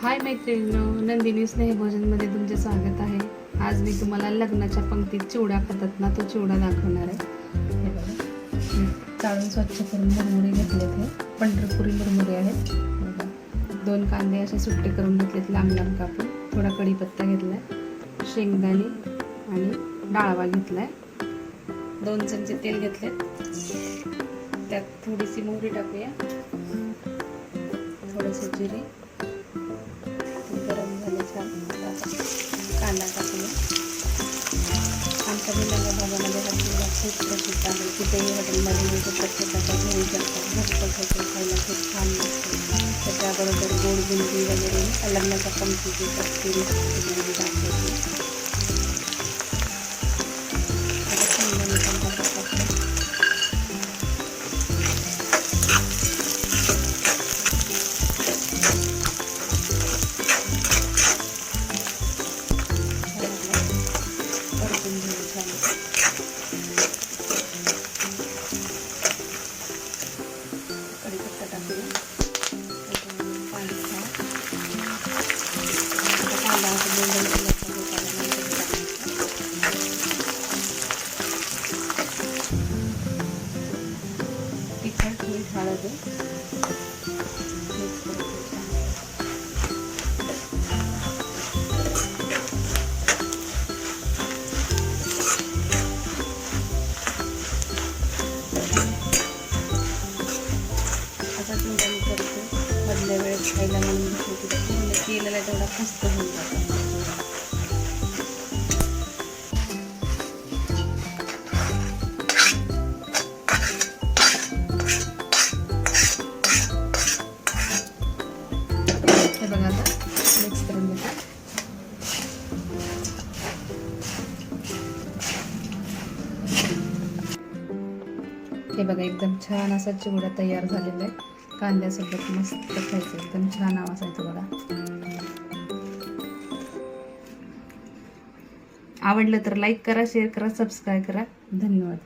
हाय मैत्रिणींनो नंदिनी स्नेहभोजनमध्ये तुमचे स्वागत आहे. आज मी तुम्हाला लग्नाच्या पंक्तीत चिवडा खातात ना तो चिवडा दाखवणार आहे. चाळून स्वच्छ करून मुरमुरे घेतले हे. पंढरपुरी मुरमुरे आहेत. दोन कांदे असे सुट्टे करून घेतलेत लांब लांब कापून. थोडा कढीपत्ता घेतला आहे शेंगदाणे आणि डाळवा घेतला आहे दोन चमचे तेल घेतले त्यात थोडीशी मोहरी टाकूया. थोडंसं जिरे. कमी मुलांच्या भागामध्ये हॉटेलला खूप प्रसिद्ध आहे तिथेही हॉटेलमध्ये मिळतो प्रत्येकाच्या घरी करतात झटपट होते खायला खूप छान लागते त्याच्याबरोबर गोड बुंदी वगैरे लग्नाच्या पंक्तीची कस्तुरी दाखवते तिखट मीठ हळद मधल्या वेळेस खायला म्हणून की केलेला तेवढा खस्त होऊन जातो. हे बघा आता. मिक्स करून घेतात हे बघा एकदम छान असा चिवडा तयार झालेला आहे. कांद्यासोबत मस्त खायचं एकदम छान आवाज आहे तो बघा. आवडलं तर लाईक करा शेअर करा सबस्क्राईब करा. धन्यवाद.